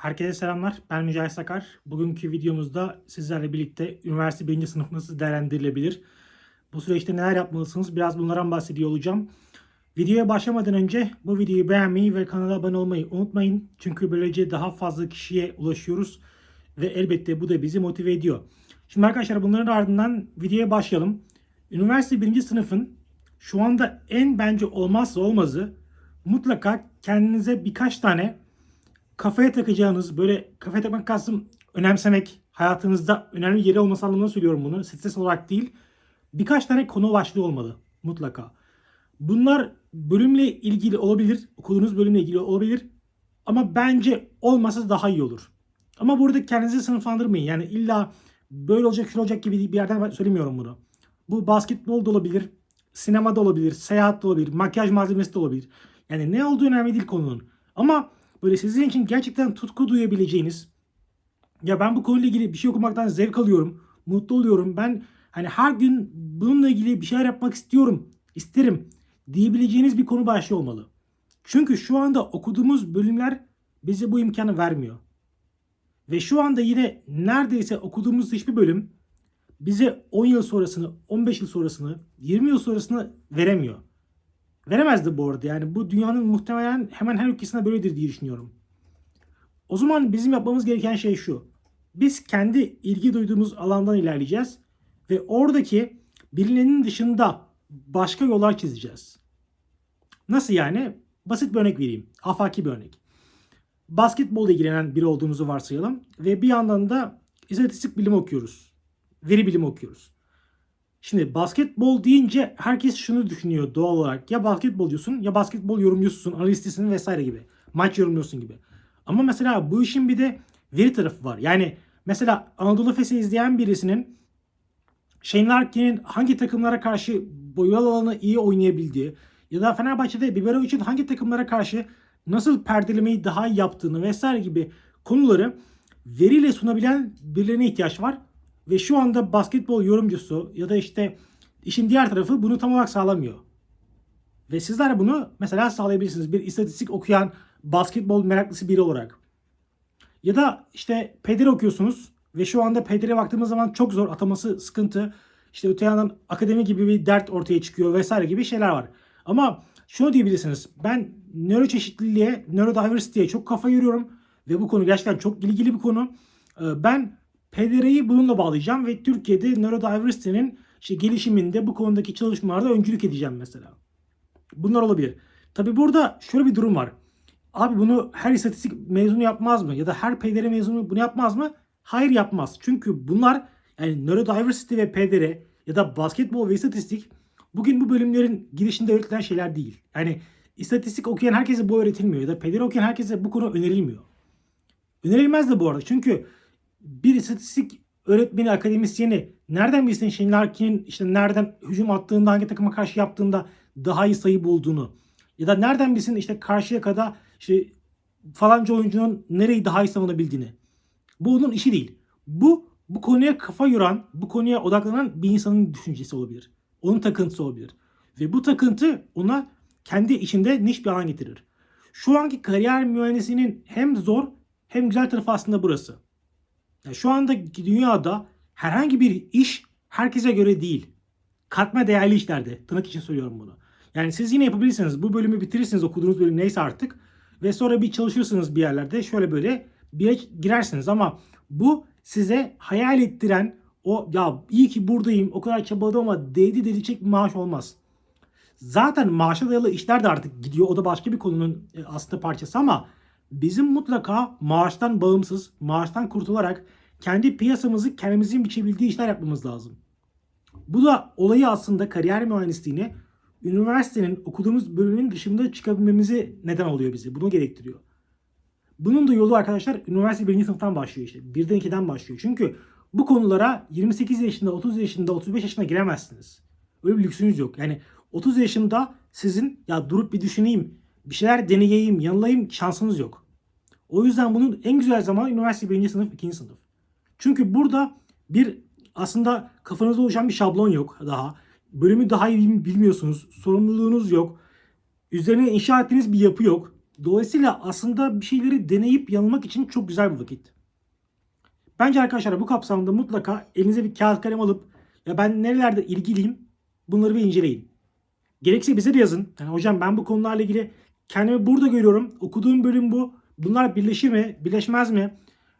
Herkese selamlar. Ben Mücahit Sakar. Bugünkü videomuzda sizlerle birlikte üniversite 1. sınıf nasıl değerlendirilebilir? Bu süreçte neler yapmalısınız? Biraz bunlardan bahsediyor olacağım. Videoya başlamadan önce bu videoyu beğenmeyi ve kanala abone olmayı unutmayın. Çünkü böylece daha fazla kişiye ulaşıyoruz. Ve elbette bu da bizi motive ediyor. Şimdi arkadaşlar bunların ardından videoya başlayalım. Üniversite 1. sınıfın şu anda en bence olmazsa olmazı mutlaka kendinize birkaç tane kafaya takacağınız böyle kafaya takmak kastım önemsemek hayatınızda önemli yeri olması anlamında söylüyorum bunu. Stres olarak değil. Birkaç tane konu başlığı olmalı mutlaka. Bunlar bölümle ilgili olabilir. Okuduğunuz bölümle ilgili olabilir. Ama bence olmasa daha iyi olur. Ama burada kendinizi sınıflandırmayın. Yani illa böyle olacak şöyle olacak gibi bir yerden söylemiyorum bunu. Bu basketbol da olabilir. Sinema da olabilir. Seyahat de olabilir. Makyaj malzemesi de olabilir. Yani ne olduğu önemli değil konunun. Ama böyle sizin için gerçekten tutku duyabileceğiniz ya ben bu konuyla ilgili bir şey okumaktan zevk alıyorum. Mutlu oluyorum. Ben hani her gün bununla ilgili bir şeyler yapmak istiyorum. isterim diyebileceğiniz bir konu başlığı olmalı. Çünkü şu anda okuduğumuz bölümler bize bu imkanı vermiyor. Ve şu anda yine neredeyse okuduğumuz hiçbir bölüm bize 10 yıl sonrasını, 15 yıl sonrasını, 20 yıl sonrasını veremiyor. Veremezdi bu arada. Yani bu dünyanın muhtemelen hemen her ülkesinde böyledir diye düşünüyorum. O zaman bizim yapmamız gereken şey şu. Biz kendi ilgi duyduğumuz alandan ilerleyeceğiz ve oradaki bilinenin dışında başka yollar çizeceğiz. Nasıl yani? Basit bir örnek vereyim. Afaki bir örnek. Basketbolla ilgilenen biri olduğumuzu varsayalım ve bir yandan da istatistik bilimi okuyoruz. Veri bilimi okuyoruz. Şimdi basketbol deyince herkes şunu düşünüyor doğal olarak. Ya basketbolcusun ya basketbol yorumcususun, analistisin vesaire gibi. Maç yorumluyorsun gibi. Ama mesela bu işin bir de veri tarafı var. Yani mesela Anadolu Efes'i izleyen birisinin Shane Larkin'in hangi takımlara karşı boyalı alanı iyi oynayabildiği ya da Fenerbahçe'de Biberovic'in hangi takımlara karşı nasıl perdelemeyi daha yaptığını vesaire gibi konuları veriyle sunabilen birilerine ihtiyaç var. Ve şu anda basketbol yorumcusu ya da işte işin diğer tarafı bunu tam olarak sağlamıyor. Ve sizler bunu mesela sağlayabilirsiniz. Bir istatistik okuyan basketbol meraklısı biri olarak. Ya da işte PDR okuyorsunuz ve şu anda PDR'e baktığımız zaman çok zor ataması sıkıntı. İşte öte yandan akademi gibi bir dert ortaya çıkıyor vesaire gibi şeyler var. Ama şunu diyebilirsiniz. Ben nöroçeşitliliğe, neurodiversity'ye çok kafa yoruyorum ve bu konu gerçekten çok ilgili bir konu. Ee, Ben PDR'yi bununla bağlayacağım ve Türkiye'de neurodiversity'nin işte gelişiminde bu konudaki çalışmalarda öncülük edeceğim mesela. Bunlar olabilir. Tabi burada şöyle bir durum var. Abi bunu her istatistik mezunu yapmaz mı? Ya da her PDR mezunu bunu yapmaz mı? Hayır yapmaz. Çünkü bunlar yani neurodiversity ve PDR ya da basketbol ve istatistik bugün bu bölümlerin girişinde öğretilen şeyler değil. Yani istatistik okuyan herkese bu öğretilmiyor ya da PDR okuyan herkese bu konu önerilmiyor. Önerilmez de bu arada. Çünkü bir istatistik öğretmeni, akademisyeni nereden bilsin Shane Larkin'in işte nereden hücum attığında, hangi takıma karşı yaptığında daha iyi sayı bulduğunu ya da nereden bilsin işte karşıya kadar işte falanca oyuncunun nereyi daha iyi savunabildiğini. Bu onun işi değil. Bu bu konuya kafa yoran, bu konuya odaklanan bir insanın düşüncesi olabilir. Onun takıntısı olabilir. Ve bu takıntı ona kendi içinde niş bir alan getirir. Şu anki kariyer mühendisinin hem zor hem güzel tarafı aslında burası. Yani şu anda dünyada herhangi bir iş herkese göre değil. Katma değerli işlerde. Tırnak için söylüyorum bunu. Yani siz yine yapabilirsiniz. Bu bölümü bitirirsiniz okuduğunuz bölüm neyse artık. Ve sonra bir çalışırsınız bir yerlerde. Şöyle böyle bir girersiniz. Ama bu size hayal ettiren o ya iyi ki buradayım o kadar çabaladım ama değdi dedilecek bir maaş olmaz. Zaten maaşa dayalı işler de artık gidiyor. O da başka bir konunun e, aslında parçası ama bizim mutlaka maaştan bağımsız, maaştan kurtularak kendi piyasamızı kendimizin biçebildiği işler yapmamız lazım. Bu da olayı aslında kariyer mühendisliğini üniversitenin okuduğumuz bölümün dışında çıkabilmemizi neden oluyor bizi. Bunu gerektiriyor. Bunun da yolu arkadaşlar üniversite birinci sınıftan başlıyor işte. Birden ikiden başlıyor. Çünkü bu konulara 28 yaşında, 30 yaşında, 35 yaşında giremezsiniz. Öyle bir lüksünüz yok. Yani 30 yaşında sizin ya durup bir düşüneyim, bir şeyler deneyeyim, yanılayım şansınız yok. O yüzden bunun en güzel zamanı üniversite birinci sınıf, ikinci sınıf. Çünkü burada bir aslında kafanızda oluşan bir şablon yok daha. Bölümü daha iyi bilmiyorsunuz. Sorumluluğunuz yok. Üzerine inşa ettiğiniz bir yapı yok. Dolayısıyla aslında bir şeyleri deneyip yanılmak için çok güzel bir vakit. Bence arkadaşlar bu kapsamda mutlaka elinize bir kağıt kalem alıp ya ben nerelerde ilgiliyim bunları bir inceleyin. Gerekse bize de yazın. Yani hocam ben bu konularla ilgili kendimi burada görüyorum. Okuduğum bölüm bu. Bunlar birleşir mi? Birleşmez mi?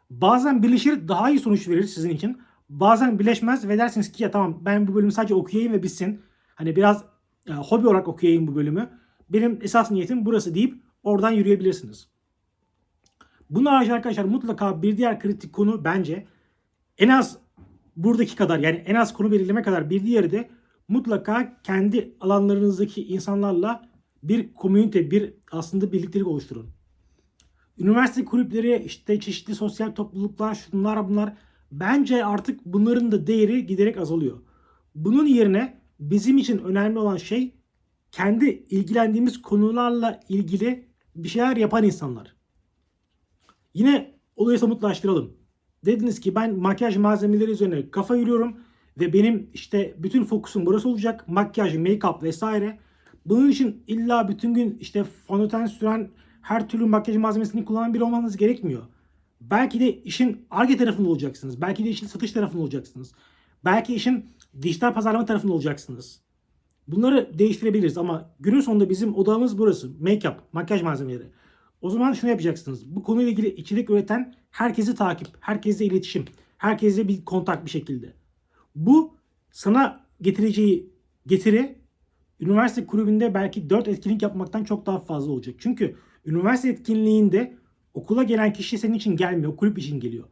Bazen birleşir daha iyi sonuç verir sizin için. Bazen birleşmez ve dersiniz ki ya tamam ben bu bölümü sadece okuyayım ve bitsin. Hani biraz e, hobi olarak okuyayım bu bölümü. Benim esas niyetim burası deyip oradan yürüyebilirsiniz. Bunun harici arkadaşlar mutlaka bir diğer kritik konu bence en az buradaki kadar yani en az konu belirleme kadar bir diğeri de mutlaka kendi alanlarınızdaki insanlarla bir komünite, bir aslında birliktelik oluşturun. Üniversite kulüpleri, işte çeşitli sosyal topluluklar, şunlar bunlar bence artık bunların da değeri giderek azalıyor. Bunun yerine bizim için önemli olan şey kendi ilgilendiğimiz konularla ilgili bir şeyler yapan insanlar. Yine olayı somutlaştıralım. Dediniz ki ben makyaj malzemeleri üzerine kafa yürüyorum ve benim işte bütün fokusum burası olacak. Makyaj, make-up vesaire. Bunun için illa bütün gün işte fondöten süren her türlü makyaj malzemesini kullanan biri olmanız gerekmiyor. Belki de işin arge tarafında olacaksınız. Belki de işin satış tarafında olacaksınız. Belki işin dijital pazarlama tarafında olacaksınız. Bunları değiştirebiliriz ama günün sonunda bizim odamız burası. Make-up, makyaj malzemeleri. O zaman şunu yapacaksınız. Bu konuyla ilgili içerik üreten herkesi takip, herkesle iletişim, herkesle bir kontak bir şekilde. Bu sana getireceği getiri üniversite kulübünde belki 4 etkinlik yapmaktan çok daha fazla olacak. Çünkü üniversite etkinliğinde okula gelen kişi senin için gelmiyor, kulüp için geliyor.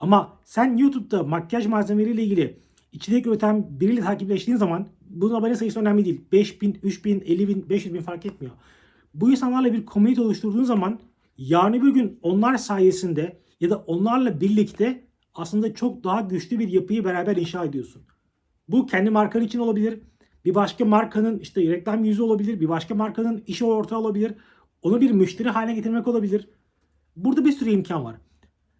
Ama sen YouTube'da makyaj malzemeleriyle ilgili içerik üreten biriyle takipleştiğin zaman bunun abone sayısı önemli değil. 5000, 3000, 50000, 500 bin fark etmiyor. Bu insanlarla bir komünite oluşturduğun zaman yarın bir gün onlar sayesinde ya da onlarla birlikte aslında çok daha güçlü bir yapıyı beraber inşa ediyorsun. Bu kendi markan için olabilir. Bir başka markanın işte reklam yüzü olabilir. Bir başka markanın işi ortağı olabilir. Onu bir müşteri haline getirmek olabilir. Burada bir sürü imkan var.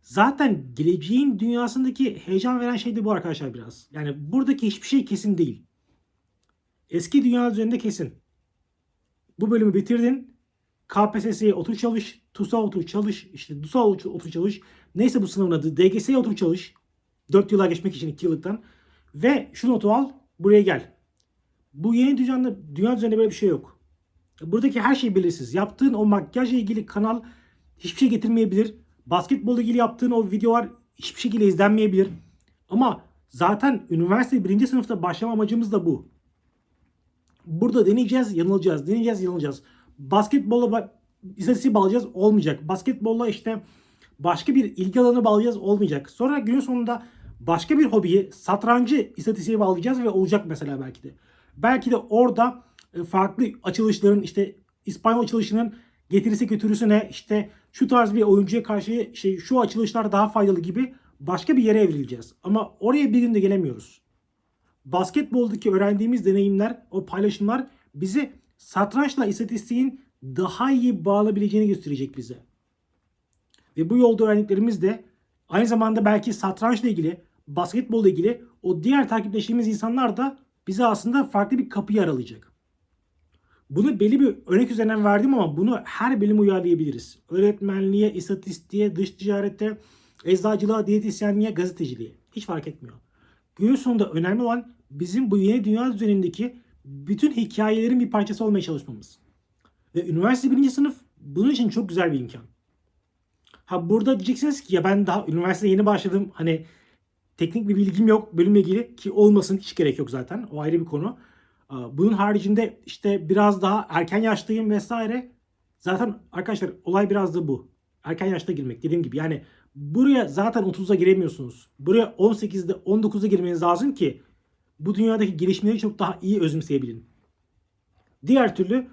Zaten geleceğin dünyasındaki heyecan veren şey de bu arkadaşlar biraz. Yani buradaki hiçbir şey kesin değil. Eski dünya üzerinde kesin. Bu bölümü bitirdin. KPSS'ye otur çalış. TUS'a otur çalış. işte DUS'a otur çalış. Neyse bu sınavın adı. DGS'ye otur çalış. 4 yıla geçmek için 2 yıllıktan. Ve şu notu al. Buraya gel. Bu yeni dünyada, dünya üzerinde böyle bir şey yok. Buradaki her şey belirsiz. Yaptığın o makyajla ilgili kanal hiçbir şey getirmeyebilir. Basketbolla ilgili yaptığın o videolar hiçbir şekilde izlenmeyebilir. Ama zaten üniversite birinci sınıfta başlama amacımız da bu. Burada deneyeceğiz, yanılacağız. Deneyeceğiz, yanılacağız. Basketbolla ba- istatistiği bağlayacağız, olmayacak. Basketbolla işte başka bir ilgi alanı bağlayacağız, olmayacak. Sonra günün sonunda başka bir hobiyi, satrancı istatistiğe bağlayacağız ve olacak mesela belki de. Belki de orada e, farklı açılışların işte İspanyol açılışının getirisi götürüsü ne işte şu tarz bir oyuncuya karşı şey şu açılışlar daha faydalı gibi başka bir yere evrileceğiz. Ama oraya bir günde gelemiyoruz. Basketboldaki öğrendiğimiz deneyimler, o paylaşımlar bizi satrançla istatistiğin daha iyi bağlayabileceğini gösterecek bize. Ve bu yolda öğrendiklerimiz de aynı zamanda belki satrançla ilgili, basketbolla ilgili o diğer takipleştiğimiz insanlar da bize aslında farklı bir kapıyı aralayacak. Bunu belli bir örnek üzerinden verdim ama bunu her bölüm uyarlayabiliriz. Öğretmenliğe, istatistiğe, dış ticarete, eczacılığa, diyetisyenliğe, gazeteciliğe. Hiç fark etmiyor. Günün sonunda önemli olan bizim bu yeni dünya üzerindeki bütün hikayelerin bir parçası olmaya çalışmamız. Ve üniversite birinci sınıf bunun için çok güzel bir imkan. Ha burada diyeceksiniz ki ya ben daha üniversiteye yeni başladım. Hani teknik bir bilgim yok bölümle ilgili ki olmasın hiç gerek yok zaten. O ayrı bir konu. Bunun haricinde işte biraz daha erken yaştayım vesaire. Zaten arkadaşlar olay biraz da bu. Erken yaşta girmek dediğim gibi. Yani buraya zaten 30'da giremiyorsunuz. Buraya 18'de 19'da girmeniz lazım ki bu dünyadaki gelişmeleri çok daha iyi özümseyebilin. Diğer türlü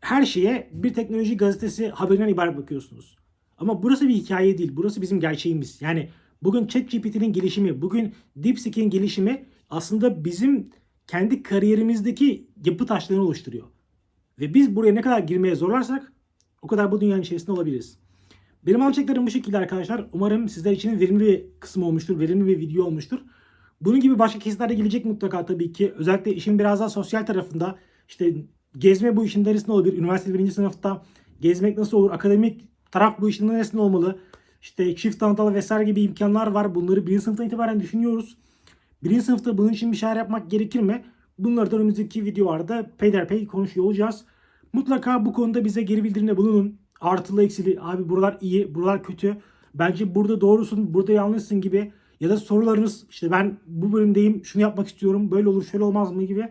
her şeye bir teknoloji gazetesi haberinden ibaret bakıyorsunuz. Ama burası bir hikaye değil. Burası bizim gerçeğimiz. Yani bugün ChatGPT'nin gelişimi, bugün DeepSeek'in gelişimi aslında bizim kendi kariyerimizdeki yapı taşlarını oluşturuyor. Ve biz buraya ne kadar girmeye zorlarsak o kadar bu dünyanın içerisinde olabiliriz. Benim alacaklarım bu şekilde arkadaşlar. Umarım sizler için verimli bir kısım olmuştur. Verimli bir video olmuştur. Bunun gibi başka kesitler de gelecek mutlaka tabii ki. Özellikle işin biraz daha sosyal tarafında işte gezme bu işin derisinde olabilir. Üniversite birinci sınıfta Gezmek nasıl olur? Akademik taraf bu işin neresinde olmalı? İşte çift anadal vesaire gibi imkanlar var. Bunları birinci sınıftan itibaren düşünüyoruz. Birinci sınıfta bunun için bir şeyler yapmak gerekir mi? Bunları da önümüzdeki videolarda peyderpey konuşuyor olacağız. Mutlaka bu konuda bize geri bildirimde bulunun. Artılı eksili abi buralar iyi buralar kötü. Bence burada doğrusun burada yanlışsın gibi ya da sorularınız işte ben bu bölümdeyim şunu yapmak istiyorum böyle olur şöyle olmaz mı gibi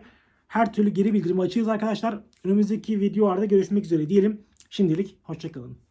her türlü geri bildirim açığız arkadaşlar. Önümüzdeki videolarda görüşmek üzere diyelim. Şimdilik hoşçakalın.